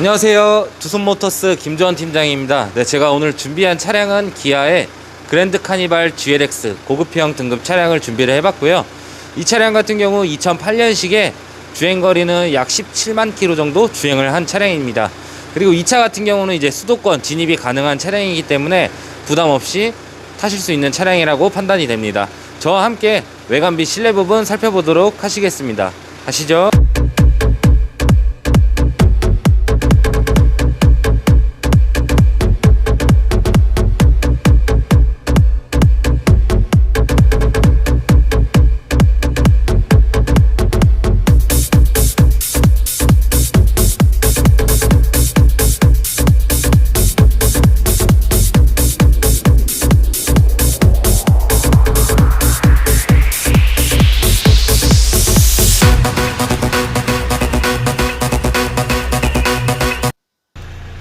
안녕하세요. 두손모터스 김조원 팀장입니다. 네, 제가 오늘 준비한 차량은 기아의 그랜드 카니발 GLX 고급형 등급 차량을 준비를 해봤고요. 이 차량 같은 경우 2008년식에 주행거리는 약 17만 킬로 정도 주행을 한 차량입니다. 그리고 이 차 같은 경우는 이제 수도권 진입이 가능한 차량이기 때문에 부담 없이 타실 수 있는 차량이라고 판단이 됩니다. 저와 함께 외관 및 실내 부분 살펴보도록 하시겠습니다. 가시죠.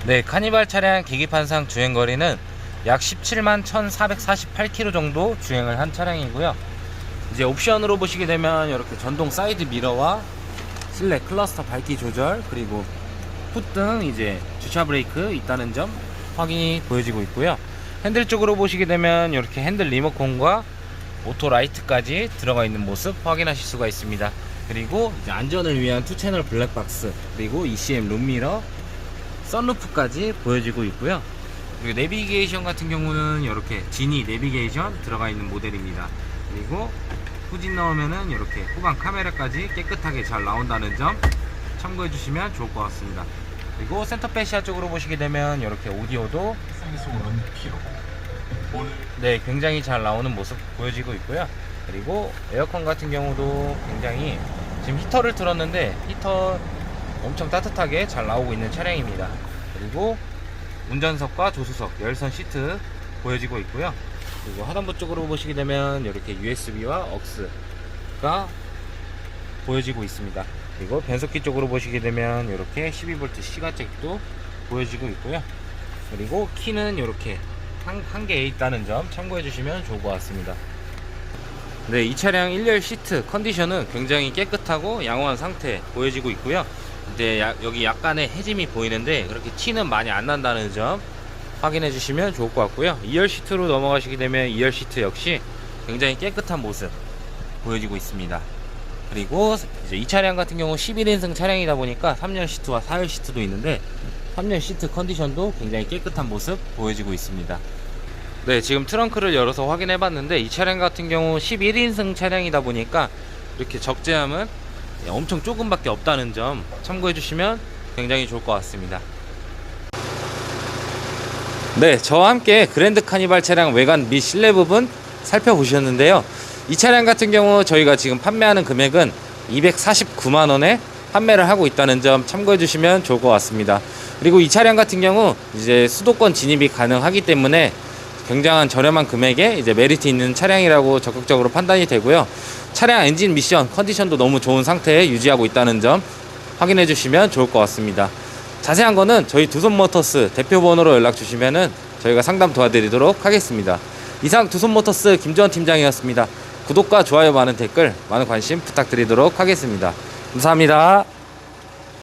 네, 카니발 차량 계기판상 주행 거리는 약 17만 1448km 정도 주행을 한 차량이고요. 이제 옵션으로 보시게 되면 이렇게 전동 사이드 미러와 실내 클러스터 밝기 조절 그리고 풋등 이제 주차 브레이크 있다는 점 확인이 보여지고 있고요. 핸들 쪽으로 보시게 되면 이렇게 핸들 리모컨과 오토 라이트까지 들어가 있는 모습 확인하실 수가 있습니다. 그리고 이제 안전을 위한 투 채널 블랙박스 그리고 ECM 룸미러 썬루프까지 보여지고 있고요. 그리고 내비게이션 같은 경우는 이렇게 지니 내비게이션 들어가 있는 모델입니다. 그리고 후진 넣으면은 이렇게 후방 카메라까지 깨끗하게 잘 나온다는 점 참고해 주시면 좋을 것 같습니다. 그리고 센터 패시아 쪽으로 보시게 되면 이렇게 오디오도 네, 굉장히 잘 나오는 모습 보여지고 있고요. 그리고 에어컨 같은 경우도 굉장히 지금 히터를 틀었는데 히터 엄청 따뜻하게 잘 나오고 있는 차량입니다. 그리고 운전석과 조수석, 열선 시트 보여지고 있고요. 그리고 하단부 쪽으로 보시게 되면 이렇게 USB와 억스가 보여지고 있습니다. 그리고 변속기 쪽으로 보시게 되면 이렇게 12V 시가잭도 보여지고 있고요. 그리고 키는 이렇게 한, 한 개에 있다는 점 참고해 주시면 좋을 것 같습니다. 네, 이 차량 1열 시트 컨디션은 굉장히 깨끗하고 양호한 상태 보여지고 있고요. 이제 야- 여기 약간의 해짐이 보이는데 그렇게 티는 많이 안 난다는 점 확인해 주시면 좋을 것 같고요. 2열 시트로 넘어가시게 되면 2열 시트 역시 굉장히 깨끗한 모습 보여지고 있습니다. 그리고 이제 이 차량 같은 경우 11인승 차량이다 보니까 3열 시트와 4열 시트도 있는데 3열 시트 컨디션도 굉장히 깨끗한 모습 보여지고 있습니다. 네, 지금 트렁크를 열어서 확인해 봤는데 이 차량 같은 경우 11인승 차량이다 보니까 이렇게 적재함은 엄청 조금밖에 없다는 점 참고해 주시면 굉장히 좋을 것 같습니다. 네, 저와 함께 그랜드 카니발 차량 외관 및 실내 부분 살펴보셨는데요. 이 차량 같은 경우 저희가 지금 판매하는 금액은 249만 원에 판매를 하고 있다는 점 참고해 주시면 좋을 것 같습니다. 그리고 이 차량 같은 경우 이제 수도권 진입이 가능하기 때문에 굉장한 저렴한 금액에 이제 메리트 있는 차량이라고 적극적으로 판단이 되고요. 차량 엔진 미션 컨디션도 너무 좋은 상태에 유지하고 있다는 점 확인해 주시면 좋을 것 같습니다. 자세한 거는 저희 두손 모터스 대표 번호로 연락 주시면은 저희가 상담 도와드리도록 하겠습니다. 이상 두손 모터스 김지원 팀장이었습니다. 구독과 좋아요 많은 댓글 많은 관심 부탁드리도록 하겠습니다. 감사합니다.